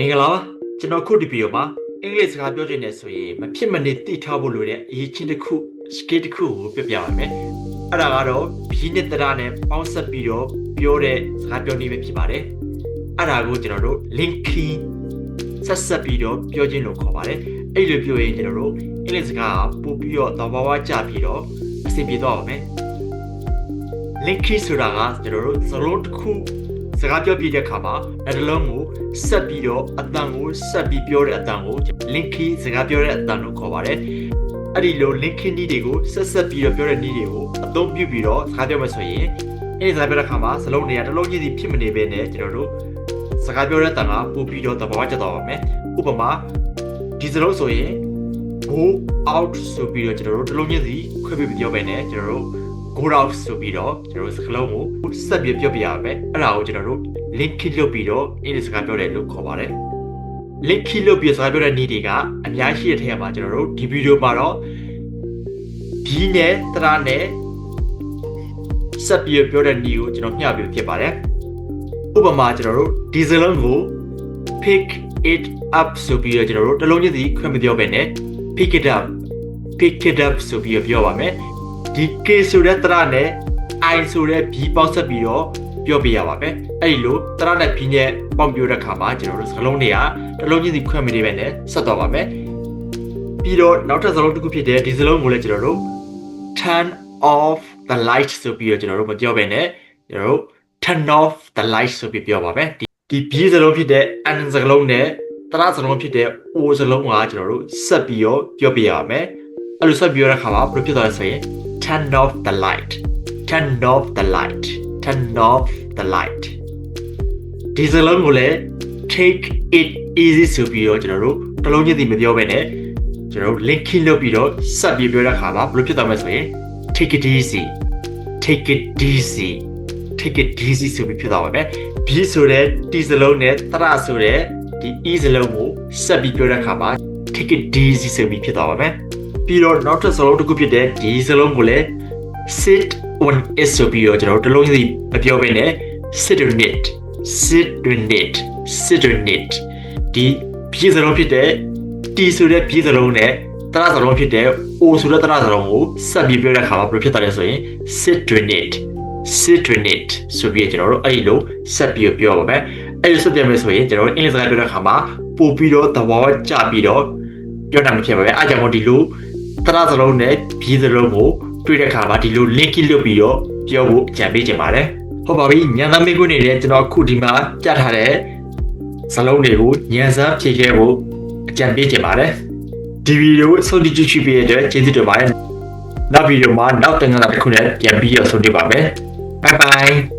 မင်္ဂလာပါကျွန်တော်ခုဒီဗီဒီယိုမှာအင်္ဂလိပ်စကားပြောချင်တယ်ဆိုရင်မဖြစ်မနေသိထားဖို့လိုတဲ့အရေးချင်းတစ်ခု skill တစ်ခုကိုပြပြပါမယ်အဲ့ဒါကတော့ဘီနဲ့တရနဲ့ပေါင်းဆက်ပြီးတော့ပြောတဲ့စကားပြောနည်းပဲဖြစ်ပါတယ်အဲ့ဒါကိုကျွန်တော်တို့ linking ဆက်ဆက်ပြီးတော့ပြောခြင်းလို့ခေါ်ပါတယ်အဲ့လိုပြောရင်ကျွန်တော်တို့အင်္ဂလိပ်စကားကပို့ပြီးတော့သဘာဝကျပြီးတော့အဆင်ပြေသွားပါမယ် linking ဆိုတာကကျွန်တော်တို့စကားလုံးတစ်ခု စကားပြောပြတဲ့အခါမှာအဲ့ဒီလုံးကိုဆက်ပြီးတော့အတန်ကိုဆက်ပြီးပြောတဲ့အတန်ကို linking စကားပြောတဲ့အတန်လို့ခေါ်ပါတယ်အဲ့ဒီလို linking နည်းတွေကိုဆက်ဆက်ပြီးတော့ပြောတဲ့နည်းတွေကိုအသုံးပြုပြီးတော့စကားပြောမှဆိုရင်အဲ့ဒီစကားပြောတဲ့အခါမှာစလုံးတွေကတစ်လုံးချင်းစီဖြစ်မနေဘဲနဲ့ကျွန်တော်တို့စကားပြောတဲ့အတန်ကပို့ပြီးတော့သဘောကျသွားပါမယ်ဥပမာဒီစလုံးဆိုရင် go out ဆိုပြီးတော့ကျွန်တော်တို့တစ်လုံးချင်းစီခွဲပြီးပြောပဲနဲ့ကျွန်တော်တို့ go out ဆိုပြီးတော့ကျွန်တော်တို့စကားလုံးကိုဆက်ပြီးပြောပြရမယ်အဲ့ဒါကိုကျွန်တော်တို့ link လုပ်ပြီးတော့အင်္ဂလိပ်စကားပြောတယ်လို့ခေါ်ပါတယ် link လုပ်ပြီးစကားပြောတဲ့နည်းတွေကအများရှိတဲ့ထဲမှာကျွန်တော်တို့ဒီဗီဒီယိုမှာတော့ဘီနဲ့တရနဲ့ဆက်ပြီးပြောတဲ့နည်းကိုကျွန်တော်မျှပြီးဖြစ်ပါတယ်ဥပမာကျွန်တော်တို့ဒီစလုံးကို pick it up ဆိုပြီးတော့ကျွန်တော်တို့တစ်လုံးချင်းစီခွင့်မပြောပဲနဲ့ pick it up pick it up ဆိုပြီးတော့ပြောပါမယ် ဒီ K ဆိုတဲ့တရနဲ့ I ဆိုတဲ့ B ပေါင်းဆက်ပြီးတော့ပြောပြရပါမယ်အဲ့ဒီလိုတရနဲ့ B နဲ့ပေါင်းပြောတဲ့အခါမှာကျွန်တော်တို့စကားလုံးတွေကတစ်လုံးချင်းစီခွင့်မနေပဲနဲ့ဆက်တော့ပါမယ်ပြီးတော့နောက်ထပ်စကားလုံးတစ်ခုဖြစ်တဲ့ဒီစလုံးကိုလည်းကျွန်တော်တို့ turn off the light ဆိုပြီးတော့ကျွန်တော်တို့မပြောပဲနဲ့ကျွန်တော်တို့ turn off the light ဆိုပြီးပြောပါမယ်ဒီဒီ B စကားလုံးဖြစ်တဲ့ N စကားလုံးနဲ့တရစကားလုံးဖြစ်တဲ့ O စကားလုံးကကျွန်တော်တို့ဆက်ပြီးတော့ပြောပြရပါမယ်အဲ့လိုဆက်ပြောတဲ့အခါမှာဘယ်လိုဖြစ်သွားလဲဆိုရင် turn off the light turn off the light turn off the light ဒီစလုံးကိုလည်း take it easy ဆိုပြီးတော့ကျွန်တော်တို့တစ်လုံးချင်းစီမပြောဘဲနဲ့ကျွန်တော်တို့ linking လုပ်ပြီးတော့ဆက်ပြီးပြောတဲ့အခါမှာဘယ်လိုဖြစ်သွားမလဲဆိုရင် take it easy take it easy take it easy ဆိုပြီးဖြစ်သွားပါမယ် B ဆိုတဲ့ T စလုံးနဲ့တရဆိုတဲ့ဒီ E စလုံးကိုဆက်ပြီးပြောတဲ့အခါမှာ take it easy ဆိုပြီးဖြစ်သွားပါမယ် ပြီးတော့နောက်ထပ်စလုံးတစ်ခုဖြစ်တဲ့ဒီစလုံးကိုလည်း sit on it ဆိုပြီးတော့ကျွန်တော်တို့တစ်လုံးစီမပြောဘဲနဲ့ sit on it sit on it sit on it ဒီပြည်စလုံးဖြစ်တဲ့ T ဆိုတဲ့ပြည်စလုံးနဲ့တရစလုံးဖြစ်တဲ့ O ဆိုတဲ့တရစလုံးကိုဆက်ပြီးပြောတဲ့အခါမှာဘယ်လိုဖြစ်သွားလဲဆိုရင် sit on it sit on it ဆိုပြီးကျွန်တော်တို့အဲ့ဒီလိုဆက်ပြီးပြောပါမယ်အဲ့ဒီဆက်ပြမယ်ဆိုရင်ကျွန်တော်တို့အင်္ဂလိပ်စကားပြောတဲ့အခါမှာပို့ပြီးတော့သဘောကျပြီးတော့ပြောနိုင်မှာဖြစ်ပါပဲအားကြောင့်မို့ဒီလို တရစလုံးနဲ့ပြည်စလုံးကိုတွေ့တဲ့အခါမှာဒီလို link လုပ်ပြီးတော့ပြောဖို့ကြံပေးကြပါတယ်ဟုတ်ပါပြီညံသားမေးခွန်းနေတဲ့ကျွန်တော်အခုဒီမှာကြားထားတဲ့စလုံးတွေကိုညံစားဖြည့်ခဲ့ဖို့အကြံပေးကြပါတယ်ဒီဗီဒီယိုအဆုံးထိကြည့်ရှုပေးတဲ့အတွက်ကျေးဇူးတင်ပါတယ်နောက်ဗီဒီယိုမှာနောက်တင်ငါတစ်ခုနဲ့ပြန်ပြီးတော့ဆုံတွေ့ပါမယ် bye bye